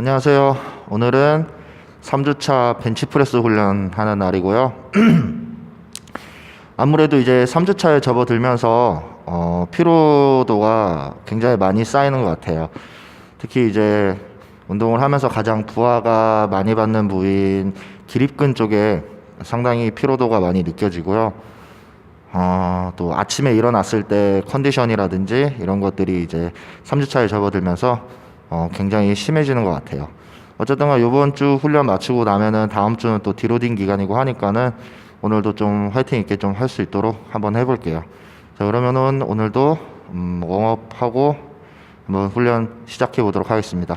안녕하세요. 오늘은 3주차 벤치프레스 훈련하는 날이고요. 아무래도 이제 3주차에 접어들면서 어, 피로도가 굉장히 많이 쌓이는 것 같아요. 특히 이제 운동을 하면서 가장 부하가 많이 받는 부위인 기립근 쪽에 상당히 피로도가 많이 느껴지고요. 어, 또 아침에 일어났을 때 컨디션이라든지 이런 것들이 이제 3주차에 접어들면서 어, 굉장히 심해지는 것 같아요. 어쨌든 간 이번 주 훈련 마치고 나면은 다음 주는 또 디로딩 기간이고 하니까는 오늘도 좀 화이팅 있게 좀 할 수 있도록 한번 해볼게요. 자, 그러면은 오늘도 음, 웜업하고 한번 훈련 시작해 보도록 하겠습니다.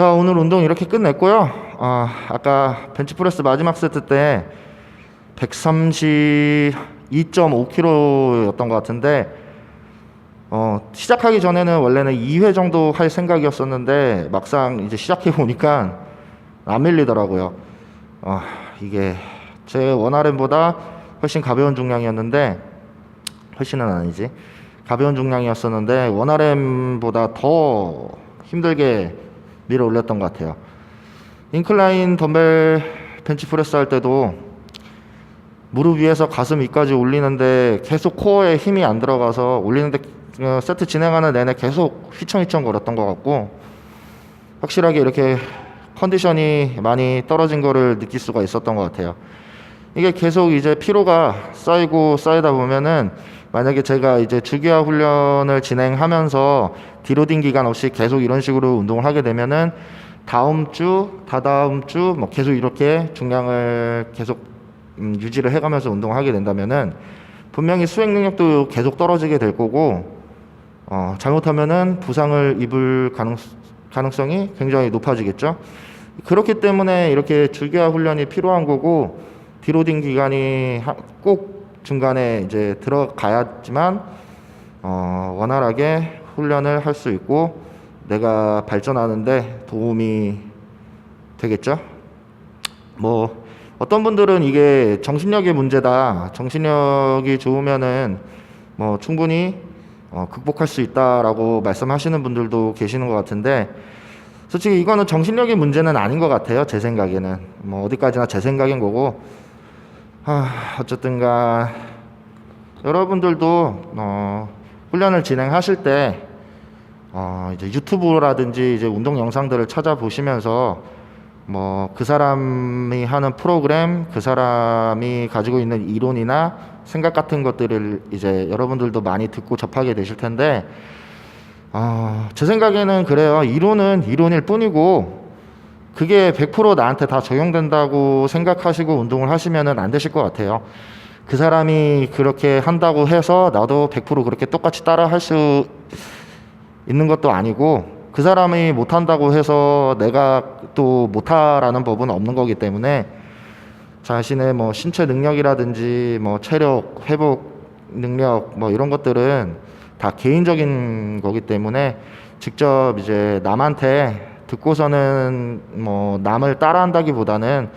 자, 오늘 운동 이렇게 끝냈고요. 아, 아까 벤치프레스 마지막 세트 때 130, 2.5kg였던 것 같은데 어, 시작하기 전에는 원래는 2회 정도 할 생각이었었는데 막상 이제 시작해 보니까 안 밀리더라고요. 아, 이게 제 원RM보다 훨씬 가벼운 중량이었는데 훨씬은 아니지. 가벼운 중량이었었는데 원RM보다 더 힘들게 밀어 올렸던 것 같아요. 인클라인 덤벨 벤치프레스 할 때도 무릎 위에서 가슴 위까지 올리는데 계속 코어에 힘이 안 들어가서 올리는데 어, 세트 진행하는 내내 계속 휘청휘청 거렸던 것 같고 확실하게 이렇게 컨디션이 많이 떨어진 거를 느낄 수가 있었던 것 같아요. 이게 계속 이제 피로가 쌓이고 쌓이다 보면은 만약에 제가 이제 주기화 훈련을 진행하면서 디로딩 기간 없이 계속 이런 식으로 운동을 하게 되면은 다음 주, 다다음 주 뭐 계속 이렇게 중량을 계속 음, 유지를 해가면서 운동을 하게 된다면은 분명히 수행 능력도 계속 떨어지게 될 거고 어, 잘못하면은 부상을 입을 가능, 가능성이 굉장히 높아지겠죠. 그렇기 때문에 이렇게 주기화 훈련이 필요한 거고 디로딩 기간이 하- 꼭 중간에 이제 들어가야지만 어, 원활하게 훈련을 할 수 있고 내가 발전하는데 도움이 되겠죠. 뭐 어떤 분들은 이게 정신력의 문제다. 정신력이 좋으면은 뭐 충분히 어, 극복할 수 있다라고 말씀하시는 분들도 계시는 것 같은데 솔직히 이거는 정신력의 문제는 아닌 것 같아요. 제 생각에는 뭐 어디까지나 제 생각인 거고 아, 어쨌든간 여러분들도 어, 훈련을 진행하실 때 어, 이제 유튜브라든지 이제 운동 영상들을 찾아보시면서 뭐 그 사람이 하는 프로그램, 그 사람이 가지고 있는 이론이나 생각 같은 것들을 이제 여러분들도 많이 듣고 접하게 되실 텐데 어, 제 생각에는 그래요. 이론은 이론일 뿐이고 그게 100% 나한테 다 적용된다고 생각하시고 운동을 하시면은 안 되실 것 같아요. 그 사람이 그렇게 한다고 해서 나도 100% 그렇게 똑같이 따라 할 수 있는 것도 아니고 그 사람이 못한다고 해서 내가 또 못하라는 법은 없는 거기 때문에 자신의 뭐 신체 능력이라든지 뭐 체력 회복 능력 뭐 이런 것들은 다 개인적인 거기 때문에 직접 이제 남한테 듣고서는 뭐 남을 따라한다기보다는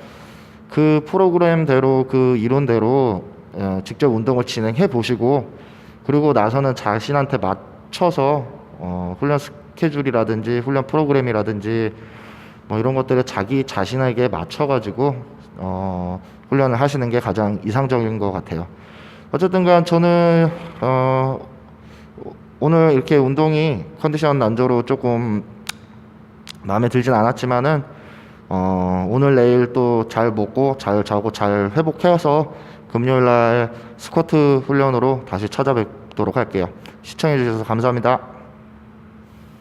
그 프로그램대로 그 이론대로 어, 직접 운동을 진행해 보시고 그리고 나서는 자신한테 맞춰서 어, 훈련 스케줄이라든지 훈련 프로그램이라든지 뭐 이런 것들을 자기 자신에게 맞춰가지고 어, 훈련을 하시는 게 가장 이상적인 것 같아요. 어쨌든간 저는 어, 오늘 이렇게 운동이 컨디션 난조로 조금 마음에 들진 않았지만은 어, 오늘 내일 또 잘 먹고 잘 자고 잘 회복해서 금요일 날 스쿼트 훈련으로 다시 찾아뵙도록 할게요. 시청해 주셔서 감사합니다.